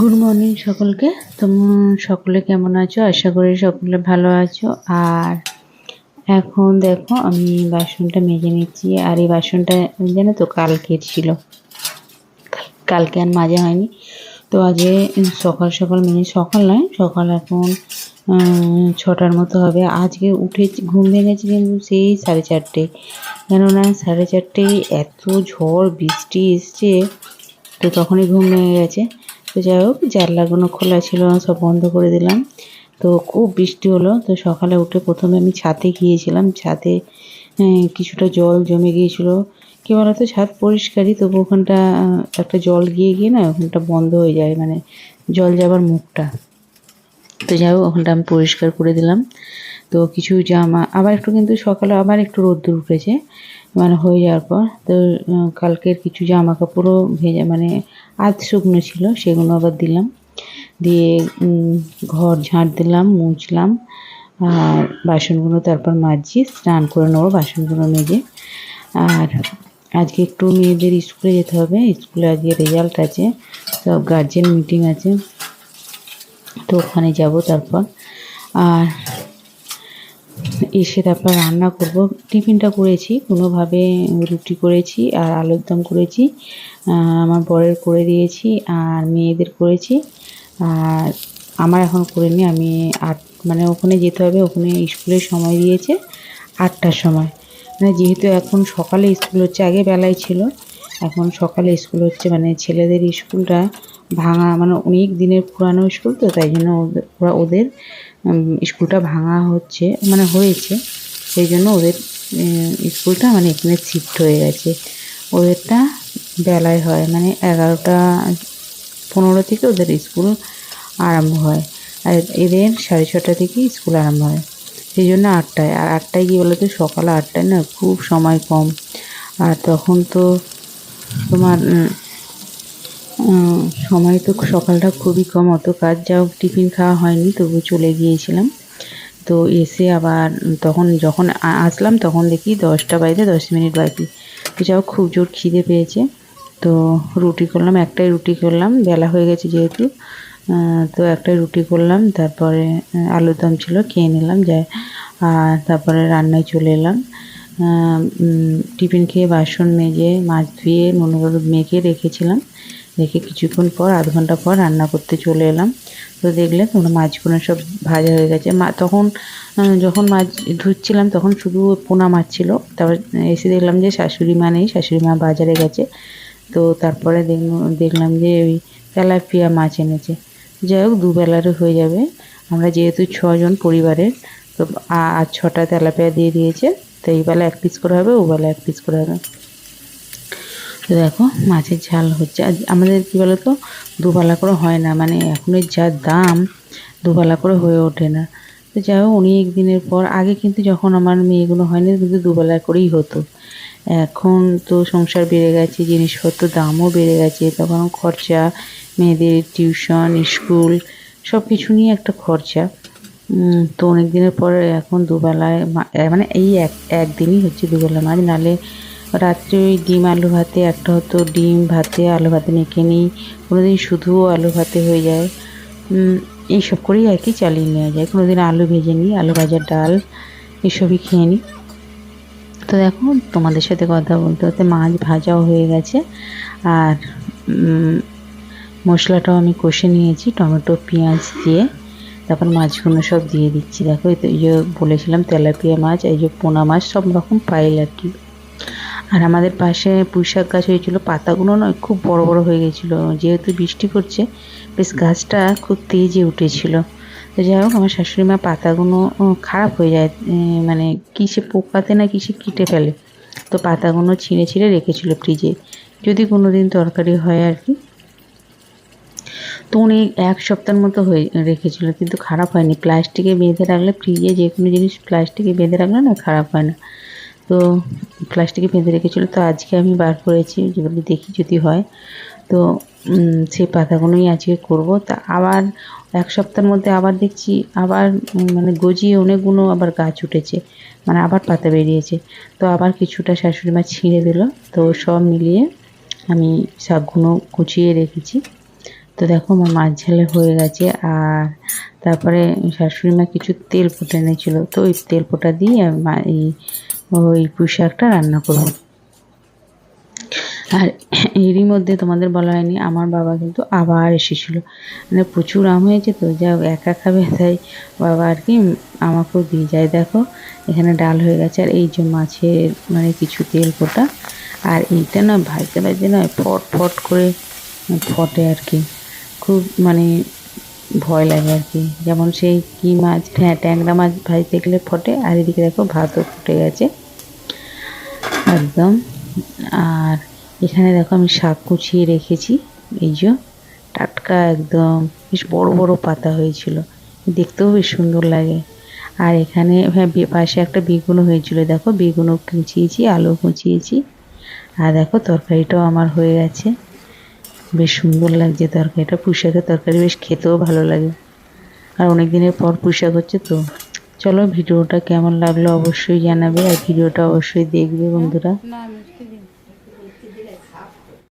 Good morning সকলকে। তোমরা সকলে কেমন আছো? আশা করি সকলে ভালো আছো। আর এখন দেখো, আমি বাসনটা মেজে নিচ্ছি। আর এই বাসনটা, জানো তো, কালকের ছিল। কালকে আর মাজা হয়নি। তো আজকে সকাল সকাল মেজে সকাল নয়, সকাল এখন ছটার মতো হবে। আজকে উঠে ঘুম ভেঙেছি কিন্তু সেই সাড়ে চারটে। কেননা সাড়ে চারটে এত ঝড়, বৃষ্টি এসছে, তো তখনই ঘুম ভেঙে গেছে। তো যাই হোক জানলাগুলো খোলা ছিল সব বন্ধ করে দিলাম। তো খুব বৃষ্টি হলো, তো সকালে উঠে প্রথমে আমি ছাদে গিয়েছিলাম। ছাদে কিছুটা জল জমে গিয়েছিল। কি বলতো, ছাদ পরিষ্কারই, তবু ওখানটা একটা জল গিয়ে গিয়ে না ওখানটা বন্ধ হয়ে যায় মানে জল যাবার মুখটা। তো যাই হোক, ওখানটা আমি পরিষ্কার করে দিলাম। তো কিছু জামা, আবার একটু কিন্তু সকালে আবার একটু রোদ্দুর উঠেছে। মানে হয়ে যাওয়ার পর, তো কালকের কিছু জামা কাপড়ও ভেজে মানে আধ শুকনো ছিল, সেগুলো আবার দিলাম। দিয়ে ঘর ঝাঁট দিলাম, মুছলাম, আর বাসনগুলো তারপর মাজছি স্নান করে নেব বাসনগুলো মেজে। আর আজকে একটু মেয়েদের স্কুলে যেতে হবে, স্কুলে আজকে রেজাল্ট আছে, সব গার্জেন মিটিং আছে, তো ওখানে যাব তারপর। আর এসে তারপর রান্না করব। টিফিনটা করেছি, কোনোভাবে রুটি করেছি আর আলুর দম করেছি আমার বরের করে দিয়েছি আর মেয়েদের করেছি। আর আমার এখন করে নি আমি আট মানে ওখানে যেতে হবে, ওখানে স্কুলের সময় দিয়েছে আটটার সময়। মানে যেহেতু এখন সকালে স্কুল হচ্ছে, আগে বেলায় ছিল, এখন সকালে স্কুল হচ্ছে মানে ছেলেদের স্কুলটা ভাঙা মানে অনেক দিনের পুরানো স্কুল তো, তাই জন্য ওরা ওদের স্কুলটা ভাঙা হচ্ছে মানে হয়েছে। সেই জন্য ওদের স্কুলটা মানে এখানে শিফট হয়ে গেছে। ওদেরটা বেলায় হয় মানে এগারোটা পনেরো থেকে ওদের স্কুল আরম্ভ হয়। আর এদের সাড়ে ছটা থেকে স্কুল আরম্ভ হয়। সেই জন্য আটটায়। আর আটটায় গিয়ে বলো তো সকালে আটটায় না খুব সময় কম। আর তখন তো তোমার সময় তো সকালটা খুবই কম, অত কাজ যাও টিফিন খাওয়া হয়নি তবু চলে গিয়েছিলাম। তো এসে আবার তখন যখন আসলাম, তখন দেখি দশটা বাজতে দশ মিনিট বাকি। তো যাও খুব জোর খিদে পেয়েছে। তো রুটি করলাম, একটাই রুটি করলাম, বেলা হয়ে গেছে যেহেতু। তো একটাই রুটি করলাম, তারপরে আলুর দম ছিল, খেয়ে নিলাম যায় আর তারপরে রান্নায় চলে এলাম। টিফিন খেয়ে বাসন মেজে, মাছ ধুয়ে হলুদ মেখে রেখেছিলাম। রেখে কিছুক্ষণ পর, আধ ঘণ্টা পর রান্না করতে চলে এলাম। তো দেখলে তোমরা মাছগুলো সব ভাজা হয়ে গেছে। মা তখন যখন মাছ ধুচ্ছিলাম তখন শুধু পোনা মাছ ছিল। তারপর এসে দেখলাম যে শাশুড়ি মা নেই, শাশুড়ি মা বাজারে গেছে। তো তারপরে দেখলাম যে ওই তেলাপিয়া মাছ এনেছে। যাই হোক, দুবেলারও হয়ে যাবে। আমরা যেহেতু ছজন পরিবারের, তো আর ছটা তেলাপিয়া দিয়ে দিয়েছে। তো এই বেলা এক পিস করে হবে, ও বেলা এক পিস করে হবে। তো দেখো, মাছের ঝাল হচ্ছে। আর আমাদের কী বলতো, দুবেলা করে হয় না। মানে এখনের যা দাম, দুবেলা করে হয়ে ওঠে না। তো যাই হোক অনেক দিনের পর, আগে কিন্তু যখন আমার মেয়েগুলো হয়নি, কিন্তু দুবেলা করেই হতো। এখন তো সংসার বেড়ে গেছে, জিনিসপত্র দামও বেড়ে গেছে, তখন খরচা, মেয়েদের টিউশন, স্কুল সব কিছু নিয়ে একটা খরচা। তো অনেক দিনের পর এখন দুবেলায় মানে এই এক, একদিনই হচ্ছে দুবেলা মাছ। নালে রাত্রে ওই ডিম আলু ভাতে, একটা হতো ডিম ভাতে, আলু ভাতে মেখে নিই। দিন শুধুও আলু ভাতে হয়ে যায়। এইসব করেই আর কি চালিয়ে নেওয়া যায়। কোনো দিন আলু ভেজে নিই, আলু ভাজার ডাল, এসবই খেয়ে নিই। তো দেখো, তোমাদের সাথে কথা বলতে বলতে মাছ ভাজাও হয়ে গেছে। আর মশলাটাও আমি কষে নিয়েছি, টমেটো, পেঁয়াজ দিয়ে। তারপর মাছগুলো সব দিয়ে দিচ্ছি। দেখো, এই যে বলেছিলাম তেলাপিয়া মাছ, এই যে পোনা মাছ, সব রকম পাইল আর কি। আর আমাদের পাশে পুঁইশাক গাছ হয়েছিল, পাতাগুলো নয় খুব বড় বড় হয়ে গেছিল। যেহেতু বৃষ্টি করছে বেশ গাছটা খুব তেজে উঠেছিল। তো যাই হোক, আমার শাশুড়ি মা পাতাগুলো খারাপ হয়ে যায় মানে কিসে পোকাতে না কিসে কিটে ফেলে। তো পাতাগুলো ছিঁড়ে ছিঁড়ে রেখেছিল ফ্রিজে। যদি কোনো দিন তরকারি হয় আর কি। তো উনি এক সপ্তাহের মতো হয়ে, রেখেছিল, কিন্তু খারাপ হয়নি। প্লাস্টিকে বেঁধে রাখলে ফ্রিজে যে কোনো জিনিস প্লাস্টিকে বেঁধে রাখলে না খারাপ হয় না। তো প্লাস্টিকে বেঁধে রেখেছিলো। তো আজকে আমি বার করেছি যেগুলো দেখি যদি হয়। তো সেই পাতাগুলোই আজকে করব। তা আবার এক সপ্তাহের মধ্যে আবার দেখছি, আবার মানে গজিয়ে অনেকগুলো আবার গাছ উঠেছে। মানে আবার পাতা বেরিয়েছে। তো আবার কিছুটা শাশুড়ি মা ছিঁড়ে দিল। তো সব মিলিয়ে আমি শাকগুলো কুচিয়ে রেখেছি। তো দেখো আমার মাছ ঝালে হয়ে গেছে আর তারপরে শাশুড়ি মা কিছু তেল ফুটে এনেছিল। তো ওই তেল ফোটা দিয়ে এই ওই পুঁই শাকটা রান্না করব। আর এরই মধ্যে তোমাদের বলা হয়নি, আমার বাবা কিন্তু আবার এসেছিল। মানে প্রচুর আম হয়েছে তো, যা একা খাবে তাই বাবা আর কি আমাকেও দিয়ে যায়। দেখো, এখানে ডাল হয়ে গেছে আর এই যে মাছের মানে কিছু তেল ফোটা। আর এইটা না ভাজতে ভাজতে না ফট ফট করে ফটে আর কি। খুব মানে ভয় লাগে আর কি। যেমন সেই কি মাছ হ্যাঁ ট্যাংরা মাছ ভাজতে গেলে ফটে, আর এদিকে দেখো ভাতও ফুটে গেছে। একদম। আর এখানে দেখো আমি শাক কুচিয়ে রেখেছি, এই যে টাটকা একদম, বেশ বড় বড় পাতা হয়েছিল। দেখতেও বেশ সুন্দর লাগে। আর এখানে হ্যাঁ পাশে একটা বেগুনও হয়েছিল, দেখো, বেগুনও কুচিয়েছি আলু কুচিয়েছি। আর দেখো, তরকারিটাও আমার হয়ে গেছে। বেশ সুন্দর লাগছে তরকারি তরকারিটা। পুঁইশাকের তরকারি বেশ খেতেও ভালো লাগে। আর অনেক দিনের পর পুঁইশাক হচ্ছে তো। চলো, ভিডিওটা কেমন লাগল অবশ্যই জানাবে আর ভিডিওটা অবশ্যই দেখবে বন্ধুরা।